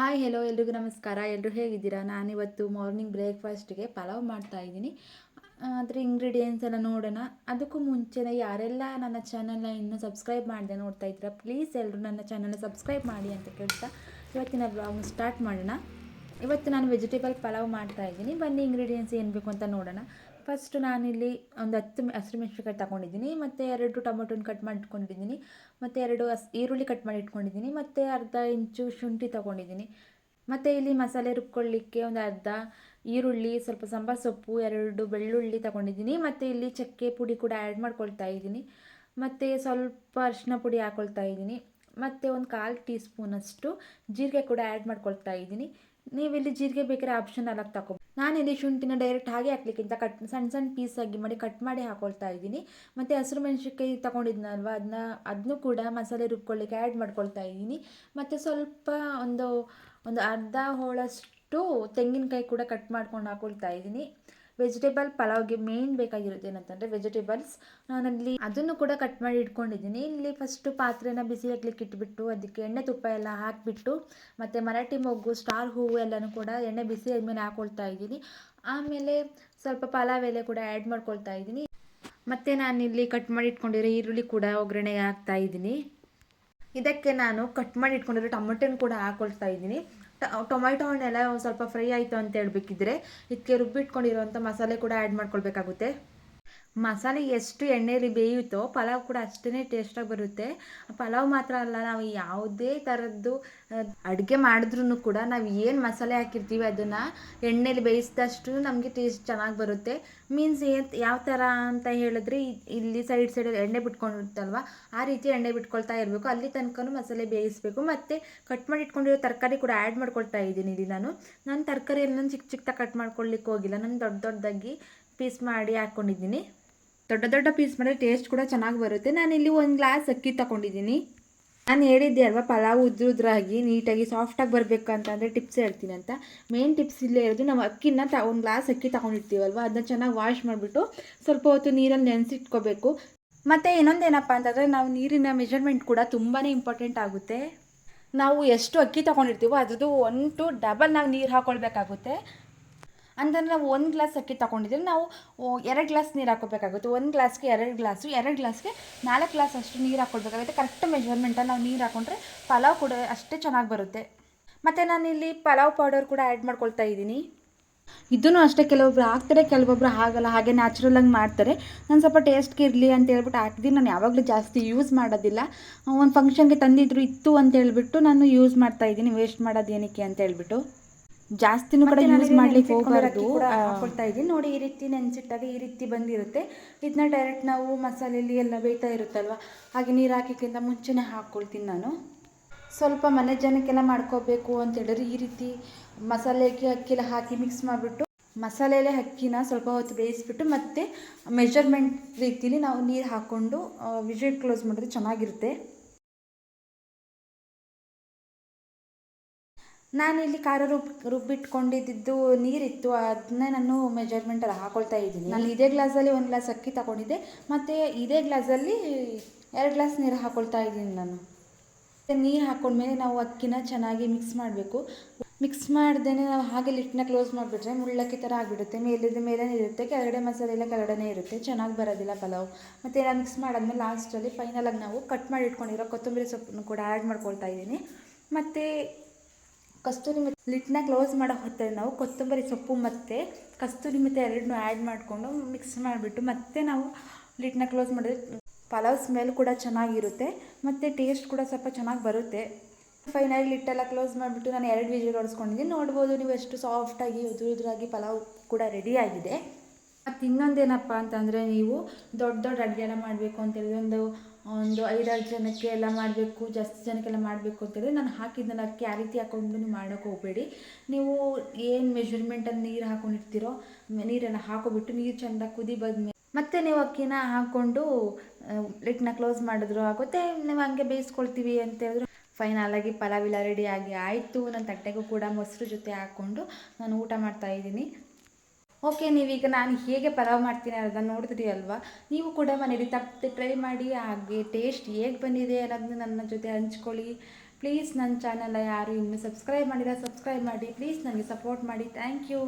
Hi hello ಎಲ್ರಿಗೂ ನಮಸ್ಕಾರ. ಎಲ್ಲರೂ ಹೇಗಿದ್ದೀರಾ? ನಾನಿವತ್ತು ಮಾರ್ನಿಂಗ್ ಬ್ರೇಕ್ಫಾಸ್ಟ್ಗೆ ಪಲಾವ್ ಮಾಡ್ತಾ ಇದ್ದೀನಿ. ಅದರ ಇಂಗ್ರೀಡಿಯೆಂಟ್ಸ್ ಎಲ್ಲ ನೋಡೋಣ. ಅದಕ್ಕೂ ಮುಂಚೆನೇ ಯಾರೆಲ್ಲ ನನ್ನ ಚಾನಲ್ನ ಇನ್ನೂ ಸಬ್ಸ್ಕ್ರೈಬ್ ಮಾಡಿದೆ ನೋಡ್ತಾ ಇದ್ದೀರಾ ಪ್ಲೀಸ್ ಎಲ್ಲರೂ ನನ್ನ ಚಾನಲ್ನ ಸಬ್ಸ್ಕ್ರೈಬ್ ಮಾಡಿ ಅಂತ ಕೇಳ್ತಾ ಇವತ್ತಿನ ಬ್ಲಾಗ್ ಸ್ಟಾರ್ಟ್ ಮಾಡೋಣ. ಇವತ್ತು ನಾನು ವೆಜಿಟೇಬಲ್ ಪಲಾವ್ ಮಾಡ್ತಾ ಇದ್ದೀನಿ. ಬನ್ನಿ ಇಂಗ್ರೀಡಿಯೆಂಟ್ಸ್ ಏನು ಬೇಕು ಅಂತ ನೋಡೋಣ. ಫಸ್ಟ್ ನಾನಿಲ್ಲಿ ಒಂದು ಹತ್ತು ಹಸಿರು ಮೆಣಸಿನಕಾಯಿ ತಗೊಂಡಿದ್ದೀನಿ, ಮತ್ತು ಎರಡು ಟೊಮೊಟೊನ ಕಟ್ ಮಾಡಿ ಇಟ್ಕೊಂಡಿದ್ದೀನಿ ಮತ್ತು ಎರಡು ಹಸ್, ಈರುಳ್ಳಿ ಕಟ್ ಮಾಡಿ ಇಟ್ಕೊಂಡಿದ್ದೀನಿ ಮತ್ತು ಅರ್ಧ ಇಂಚು ಶುಂಠಿ ತೊಗೊಂಡಿದ್ದೀನಿ. ಮತ್ತು ಇಲ್ಲಿ ಮಸಾಲೆ ರುಬ್ಕೊಳ್ಳಿಕ್ಕೆ ಒಂದು ಅರ್ಧ ಈರುಳ್ಳಿ, ಸ್ವಲ್ಪ ಸಂಬಾರ ಸೊಪ್ಪು, ಎರಡು ಬೆಳ್ಳುಳ್ಳಿ ತಗೊಂಡಿದ್ದೀನಿ, ಮತ್ತು ಇಲ್ಲಿ ಚಕ್ಕೆ ಪುಡಿ ಕೂಡ ಆ್ಯಡ್ ಮಾಡ್ಕೊಳ್ತಾ ಇದ್ದೀನಿ. ಮತ್ತು ಸ್ವಲ್ಪ ಅರಿಶಿನ ಪುಡಿ ಹಾಕ್ಕೊಳ್ತಾ ಇದ್ದೀನಿ, ಮತ್ತು ಒಂದು ಕಾಲು ಟೀ ಸ್ಪೂನಷ್ಟು ಜೀರಿಗೆ ಕೂಡ ಆ್ಯಡ್ ಮಾಡ್ಕೊಳ್ತಾ ಇದ್ದೀನಿ. ಇಲ್ಲಿ ಜೀರಿಗೆ ಬೇಕಾದ್ರೆ ಆಪ್ಷನಲ್ ಆಗಿ ತಗೋ ನಾನಿಲ್ಲಿ ಶುಂಠಿನ ಡೈರೆಕ್ಟ್ ಹಾಗೆ ಹಾಕ್ಲಿಕ್ಕಿಂತ ಕಟ್ ಸಣ್ಣ ಸಣ್ಣ ಪೀಸ್ ಆಗಿ ಮಾಡಿ ಕಟ್ ಮಾಡಿ ಹಾಕೊಳ್ತಾ ಇದ್ದೀನಿ. ಮತ್ತು ಹಸಿರು ಮೆಣಸಿನ್ಕಾಯಿ ತೊಗೊಂಡಿದ್ನಲ್ವ ಅದನ್ನ ಅದನ್ನು ಕೂಡ ಮಸಾಲೆ ರುಬ್ಕೊಳ್ಳಿಕ್ಕೆ ಆ್ಯಡ್ ಮಾಡ್ಕೊಳ್ತಾ ಇದ್ದೀನಿ. ಮತ್ತು ಸ್ವಲ್ಪ ಒಂದು ಒಂದು ಅರ್ಧ ಹೋಳಷ್ಟು ತೆಂಗಿನಕಾಯಿ ಕೂಡ ಕಟ್ ಮಾಡ್ಕೊಂಡು ಹಾಕೊಳ್ತಾ ಇದ್ದೀನಿ. ವೆಜಿಟೇಬಲ್ ಪಲಾವ್ಗೆ ಮೇನ್ ಬೇಕಾಗಿರೋದು ಏನಂತಂದರೆ ವೆಜಿಟೇಬಲ್ಸ್ ನಾನಲ್ಲಿ ಅದನ್ನು ಕೂಡ ಕಟ್ ಮಾಡಿ ಇಟ್ಕೊಂಡಿದ್ದೀನಿ. ಇಲ್ಲಿ ಫಸ್ಟು ಪಾತ್ರೆನ ಬಿಸಿ ಹಾಕ್ಲಿಕ್ಕೆ ಇಟ್ಬಿಟ್ಟು ಅದಕ್ಕೆ ಎಣ್ಣೆ ತುಪ್ಪ ಎಲ್ಲ ಹಾಕಿಬಿಟ್ಟು, ಮತ್ತು ಮರಾಠಿ ಮೊಗ್ಗು, ಸ್ಟಾರ್ ಹೂವು ಎಲ್ಲನೂ ಕೂಡ ಎಣ್ಣೆ ಬಿಸಿ ಆದಮೇಲೆ ಹಾಕ್ಕೊಳ್ತಾ ಇದ್ದೀನಿ. ಆಮೇಲೆ ಸ್ವಲ್ಪ ಪಲಾವ್ ಎಲೆ ಕೂಡ ಆ್ಯಡ್ ಮಾಡ್ಕೊಳ್ತಾ ಇದ್ದೀನಿ. ಮತ್ತು ನಾನಿಲ್ಲಿ ಕಟ್ ಮಾಡಿ ಇಟ್ಕೊಂಡಿರೋ ಈರುಳ್ಳಿ ಕೂಡ ಒಗ್ಗರಣೆಗೆ ಹಾಕ್ತಾ ಇದ್ದೀನಿ. ಇದಕ್ಕೆ ನಾನು ಕಟ್ ಮಾಡಿ ಇಟ್ಕೊಂಡಿರೋ ಟೊಮೆಟೊನ ಕೂಡ ಹಾಕ್ಕೊಳ್ತಾ ಇದ್ದೀನಿ. ಟೊಮೆಟೊ ಹಣ್ಣೆಲ್ಲ ಒಂದು ಸ್ವಲ್ಪ ಫ್ರೈ ಆಯಿತು ಅಂತ ಹೇಳ್ಬೇಕಿದ್ರೆ ಇದಕ್ಕೆ ರುಬ್ಬಿಟ್ಕೊಂಡಿರುವಂಥ ಮಸಾಲೆ ಕೂಡ ಆ್ಯಡ್ ಮಾಡ್ಕೊಳ್ಬೇಕಾಗುತ್ತೆ. ಮಸಾಲೆ ಎಷ್ಟು ಎಣ್ಣೆಯಲ್ಲಿ ಬೇಯುತ್ತೋ ಪಲಾವ್ ಕೂಡ ಅಷ್ಟೇ ಟೇಸ್ಟಾಗಿ ಬರುತ್ತೆ. ಪಲಾವ್ ಮಾತ್ರ ಅಲ್ಲ, ನಾವು ಯಾವುದೇ ಥರದ್ದು ಅಡುಗೆ ಮಾಡಿದ್ರೂ ಕೂಡ ನಾವು ಏನು ಮಸಾಲೆ ಹಾಕಿರ್ತೀವಿ ಅದನ್ನು ಎಣ್ಣೆಯಲ್ಲಿ ಬೇಯಿಸಿದಷ್ಟು ನಮಗೆ ಟೇಸ್ಟ್ ಚೆನ್ನಾಗಿ ಬರುತ್ತೆ. ಮೀನ್ಸ್ ಏನು, ಯಾವ ಥರ ಅಂತ ಹೇಳಿದ್ರೆ ಇಲ್ಲಿ ಸೈಡ್ ಸೈಡಲ್ಲಿ ಎಣ್ಣೆ ಬಿಟ್ಕೊಂಡಿರುತ್ತಲ್ವ, ಆ ರೀತಿ ಎಣ್ಣೆ ಬಿಟ್ಕೊಳ್ತಾ ಇರಬೇಕು. ಅಲ್ಲಿ ತನಕ ಮಸಾಲೆ ಬೇಯಿಸಬೇಕು. ಮತ್ತು ಕಟ್ ಮಾಡಿ ಇಟ್ಕೊಂಡಿರೋ ತರಕಾರಿ ಕೂಡ ಆ್ಯಡ್ ಮಾಡ್ಕೊಳ್ತಾ ಇದ್ದೀನಿ ಇಲ್ಲಿ ನಾನು. ನಾನು ತರಕಾರಿ ಎಲ್ಲ ಚಿಕ್ಕ ಚಿಕ್ಕದಾಗಿ ಕಟ್ ಮಾಡ್ಕೊಳ್ಳಿಕ್ಕೆ ಹೋಗಿಲ್ಲ. ನಾನು ದೊಡ್ಡ ದೊಡ್ಡದಾಗಿ ಪೀಸ್ ಮಾಡಿ ಹಾಕ್ಕೊಂಡಿದ್ದೀನಿ ದೊಡ್ಡ ದೊಡ್ಡ ಪೀಸ್ ಮಾಡಿದ್ರೆ ಟೇಸ್ಟ್ ಕೂಡ ಚೆನ್ನಾಗಿ ಬರುತ್ತೆ. ನಾನು ಇಲ್ಲಿ ಒಂದು ಗ್ಲಾಸ್ ಅಕ್ಕಿ ತಗೊಂಡಿದ್ದೀನಿ. ನಾನು ಹೇಳಿದ್ದೆ ಅಲ್ವಾ, ಪಲಾವ್ ಉದ್ರುದ್ರಾಗಿ ನೀಟಾಗಿ ಸಾಫ್ಟಾಗಿ ಬರಬೇಕು ಅಂತಂದರೆ ಟಿಪ್ಸ್ ಹೇಳ್ತೀನಿ ಅಂತ. ಮೇನ್ ಟಿಪ್ಸ್ ಇಲ್ಲೇ ಇರೋದು ನಾವು ಅಕ್ಕಿನ ತ, ಒಂದು ಗ್ಲಾಸ್ ಅಕ್ಕಿ ತಗೊಂಡಿರ್ತೀವಲ್ವ, ಅದನ್ನ ಚೆನ್ನಾಗಿ ವಾಶ್ ಮಾಡಿಬಿಟ್ಟು ಸ್ವಲ್ಪ ಹೊತ್ತು ನೀರಲ್ಲಿ ನೆನೆಸಿಟ್ಕೋಬೇಕು ಮತ್ತು ಇನ್ನೊಂದೇನಪ್ಪ ಅಂತಂದರೆ ನಾವು ನೀರಿನ ಮೆಜರ್ಮೆಂಟ್ ಕೂಡ ತುಂಬಾ ಇಂಪಾರ್ಟೆಂಟ್ ಆಗುತ್ತೆ. ನಾವು ಎಷ್ಟು ಅಕ್ಕಿ ತಗೊಂಡಿರ್ತೀವೋ ಅದ್ರದ್ದು ಒನ್ ಟು ಡಬಲ್ ನಾವು ನೀರು ಹಾಕ್ಕೊಳ್ಬೇಕಾಗುತ್ತೆ ಅಂತಂದರೆ ನಾವು ಒಂದು ಗ್ಲಾಸ್ ಅಕ್ಕಿ ತಗೊಂಡಿದ್ರೆ ನಾವು ಎರಡು ಗ್ಲಾಸ್ ನೀರು ಹಾಕೋಬೇಕಾಗುತ್ತೆ. ಒಂದು ಗ್ಲಾಸ್ಗೆ ಎರಡು ಗ್ಲಾಸು, ಎರಡು ಗ್ಲಾಸ್ಗೆ ನಾಲ್ಕು ಗ್ಲಾಸ್ ಅಷ್ಟು ನೀರು ಹಾಕ್ಕೊಳ್ಬೇಕಾಗುತ್ತೆ ಕರೆಕ್ಟ್ ಮೆಜರ್ಮೆಂಟಲ್ಲಿ ನಾವು ನೀರು ಹಾಕೊಂಡ್ರೆ ಪಲಾವ್ ಕೂಡ ಅಷ್ಟೇ ಚೆನ್ನಾಗಿ ಬರುತ್ತೆ. ಮತ್ತು ನಾನಿಲ್ಲಿ ಪಲಾವ್ ಪೌಡರ್ ಕೂಡ ಆ್ಯಡ್ ಮಾಡ್ಕೊಳ್ತಾ ಇದ್ದೀನಿ. ಇದನ್ನು ಅಷ್ಟೇ ಕೆಲವೊಬ್ರು ಹಾಕ್ತಾರೆ, ಕೆಲವೊಬ್ರು ಆಗಲ್ಲ ಹಾಗೆ ನ್ಯಾಚುರಲಾಗಿ ಮಾಡ್ತಾರೆ. ನಾನು ಸ್ವಲ್ಪ ಟೇಸ್ಟ್ಗೆ ಇರಲಿ ಅಂತ ಹೇಳ್ಬಿಟ್ಟು ಹಾಕಿದ್ದೀನಿ ನಾನು ಯಾವಾಗಲೂ ಜಾಸ್ತಿ ಯೂಸ್ ಮಾಡೋದಿಲ್ಲ. ಒಂದು ಫಂಕ್ಷನ್ಗೆ ತಂದಿದ್ರು ಇತ್ತು ಅಂತ ಹೇಳ್ಬಿಟ್ಟು ನಾನು ಯೂಸ್ ಮಾಡ್ತಾ ಇದ್ದೀನಿ. ವೇಸ್ಟ್ ಮಾಡೋದು ಏನಕ್ಕೆ ಅಂತ ಹೇಳ್ಬಿಟ್ಟು. ಜಾಸ್ತಿನೂ ಕೂಡ ಯೂಸ್ ಮಾಡ್ಲಿಕ್ಕೆ ಹೋಗಬಾರ್ದು. ಹಾಕೊಳ್ತಾ ಇದ್ದೀನಿ. ನೋಡಿ ಈ ರೀತಿ ನೆನ್ಸಿಟ್ಟಾಗ ಈ ರೀತಿ ಬಂದಿರುತ್ತೆ. ಇದನ್ನ ಡೈರೆಕ್ಟ್ ನಾವು ಮಸಾಲೆಯಲ್ಲಿ ಎಲ್ಲ ಬೇಯ್ತಾ ಇರುತ್ತಲ್ವ? ಹಾಗೆ ನೀರು ಹಾಕಿಕ್ಕಿಂತ ಮುಂಚೆನೇ ಹಾಕ್ಕೊಳ್ತೀನಿ ನಾನು. ಸ್ವಲ್ಪ ಮನೆ ಜನಕ್ಕೆಲ್ಲ ಮಾಡ್ಕೋಬೇಕು ಅಂತ ಹೇಳಿದ್ರೆ ಈ ರೀತಿ ಮಸಾಲೆಗೆ ಅಕ್ಕಿಲ್ಲ ಹಾಕಿ ಮಿಕ್ಸ್ ಮಾಡಿಬಿಟ್ಟು ಮಸಾಲೆಯಲ್ಲೇ ಅಕ್ಕಿನ ಸ್ವಲ್ಪ ಹೊತ್ತು ಬೇಯಿಸ್ಬಿಟ್ಟು ಮತ್ತೆ ಮೆಜರ್ಮೆಂಟ್ ರೀತಿಲಿ ನಾವು ನೀರು ಹಾಕ್ಕೊಂಡು ವಿಜಿಟ್ ಕ್ಲೋಸ್ ಮಾಡಿದ್ರೆ ಚೆನ್ನಾಗಿರುತ್ತೆ. ನಾನಿಲ್ಲಿ ಖಾರ ರುಬ್, ರುಬ್ಬಿಟ್ಕೊಂಡಿದ್ದು ನೀರಿತ್ತು, ಅದನ್ನೇ ನಾನು ಮೆಜರ್ಮೆಂಟಲ್ಲಿ ಹಾಕೊಳ್ತಾ ಇದ್ದೀನಿ. ನಾನು ಇದೇ ಗ್ಲಾಸಲ್ಲಿ ಒಂದು ಗ್ಲಾಸ್ ಅಕ್ಕಿ ತಗೊಂಡಿದ್ದೆ, ಮತ್ತು ಇದೇ ಗ್ಲಾಸಲ್ಲಿ ಎರಡು ಗ್ಲಾಸ್ ನೀರು ಹಾಕೊಳ್ತಾ ಇದ್ದೀನಿ ನಾನು. ನೀರು ಹಾಕೊಂಡ್ಮೇಲೆ ನಾವು ಅಕ್ಕಿನ ಚೆನ್ನಾಗಿ ಮಿಕ್ಸ್ ಮಾಡಬೇಕು. ಮಿಕ್ಸ್ ಮಾಡ್ದೇ ನಾವು ಹಾಗೆ ಲಿಟ್ಟನ್ನ ಕ್ಲೋಸ್ ಮಾಡಿಬಿಟ್ರೆ ಮುಳ್ಳಕ್ಕಿ ಥರ ಆಗಿಬಿಡುತ್ತೆ. ಮೇಲಿದ್ದ ಮೇಲೆ ಇರುತ್ತೆ, ಕೆಳಗಡೆ ಮಸಾಲೆ ಎಲ್ಲ ಕೆಳಗಡೆ ಇರುತ್ತೆ, ಚೆನ್ನಾಗಿ ಬರೋದಿಲ್ಲ ಪಲಾವ್. ಮತ್ತು ನಾನು ಮಿಕ್ಸ್ ಮಾಡಾದ್ಮೇಲೆ ಲಾಸ್ಟಲ್ಲಿ ಫೈನಲಾಗಿ ನಾವು ಕಟ್ ಮಾಡಿ ಇಟ್ಕೊಂಡಿರೋ ಕೊತ್ತಂಬರಿ ಸೊಪ್ಪನ್ನು ಕೂಡ ಆ್ಯಡ್ ಮಾಡ್ಕೊಳ್ತಾ ಇದ್ದೀನಿ. ಮತ್ತು ಕಸ್ತೂರಿ ಮೆಥಿ ಲಿಟ್ನ ಕ್ಲೋಸ್ ಮಾಡೋ ಹೊತ್ತಲ್ಲಿ ನಾವು ಕೊತ್ತಂಬರಿ ಸೊಪ್ಪು ಮತ್ತು ಕಸ್ತೂರಿ ಮೆತ್ತೆ ಎರಡನ್ನೂ ಆ್ಯಡ್ ಮಾಡಿಕೊಂಡು ಮಿಕ್ಸ್ ಮಾಡಿಬಿಟ್ಟು ಮತ್ತೆ ನಾವು ಲಿಟ್ನ ಕ್ಲೋಸ್ ಮಾಡಿದ್ರೆ ಪಲಾವ್ ಸ್ಮೆಲ್ ಕೂಡ ಚೆನ್ನಾಗಿರುತ್ತೆ ಮತ್ತು ಟೇಸ್ಟ್ ಕೂಡ ಸ್ವಲ್ಪ ಚೆನ್ನಾಗಿ ಬರುತ್ತೆ. ಫೈನಲಿ ಲಿಟ್ಟೆಲ್ಲ ಕ್ಲೋಸ್ ಮಾಡಿಬಿಟ್ಟು ನಾನು ಎರಡು ವಿಜಿಲ್ ಹೊಡ್ಸ್ಕೊಂಡಿದ್ದೀನಿ ನೋಡ್ಬೋದು ನೀವು ಎಷ್ಟು ಸಾಫ್ಟಾಗಿ ಉದುರು ಉದುರಾಗಿ ಪಲಾವ್ ಕೂಡ ರೆಡಿಯಾಗಿದೆ ಮತ್ತು ಇನ್ನೊಂದೇನಪ್ಪ ಅಂತಂದರೆ ನೀವು ದೊಡ್ಡ ದೊಡ್ಡ ಅಡುಗೆ ಎಲ್ಲ ಮಾಡಬೇಕು ಅಂತೇಳಿದ್ರೆ ಒಂದು ಒಂದು ಐದಾರು ಜನಕ್ಕೆ ಎಲ್ಲ ಮಾಡಬೇಕು, ಜಾಸ್ತಿ ಜನಕ್ಕೆಲ್ಲ ಮಾಡಬೇಕು ಅಂತೇಳಿ ನಾನು ಹಾಕಿದ್ದನ್ನು ಅಕ್ಕಿ ಆ ರೀತಿ ಹಾಕ್ಕೊಂಡು ನೀವು ಮಾಡೋಕ್ಕೆ ಹೋಗಬೇಡಿ. ನೀವು ಏನು ಮೆಜರ್ಮೆಂಟಲ್ಲಿ ನೀರು ಹಾಕೊಂಡಿರ್ತೀರೋ, ನೀರೆಲ್ಲ ಹಾಕೋಬಿಟ್ಟು ನೀರು ಚೆಂದ ಕುದಿ ಬಂದ್ಮೇಲೆ ಮತ್ತೆ ನೀವು ಅಕ್ಕಿನ ಹಾಕ್ಕೊಂಡು ಲಿಟ್ನ ಕ್ಲೋಸ್ ಮಾಡಿದ್ರು ಆಗುತ್ತೆ ನೀವು ಹಂಗೆ ಬೇಯಿಸ್ಕೊಳ್ತೀವಿ ಅಂತ ಹೇಳಿದ್ರು. ಫೈನಲಾಗಿ ಪಲಾವ್ ರೆಡಿ ಆಗಿ ಆಯಿತು. ನನ್ನ ತಟ್ಟೆಗೂ ಕೂಡ ಮೊಸರು ಜೊತೆ ಹಾಕ್ಕೊಂಡು ನಾನು ಊಟ ಮಾಡ್ತಾಯಿದ್ದೀನಿ ಓಕೆ ನೀವೀಗ ನಾನು ಹೇಗೆ ಪಲಾವ್ ಮಾಡ್ತೀನಿ ಅನ್ನೋದನ್ನು ನೋಡಿದ್ರಿ ಅಲ್ವಾ? ನೀವು ಕೂಡ ಮನೇಲಿ ತಪ್ಪದೆ ಟ್ರೈ ಮಾಡಿ, ಹಾಗೆ ಟೇಸ್ಟ್ ಹೇಗೆ ಬಂದಿದೆ ಅನ್ನೋದನ್ನ ನನ್ನ ಜೊತೆ ಹಂಚ್ಕೊಳ್ಳಿ. ಪ್ಲೀಸ್ ನನ್ನ ಚಾನಲ್ ಯಾರು ಇನ್ನೂ ಸಬ್ಸ್ಕ್ರೈಬ್ ಮಾಡಿಲ್ಲ ಸಬ್ಸ್ಕ್ರೈಬ್ ಮಾಡಿ. ಪ್ಲೀಸ್ ನನಗೆ ಸಪೋರ್ಟ್ ಮಾಡಿ. Thank you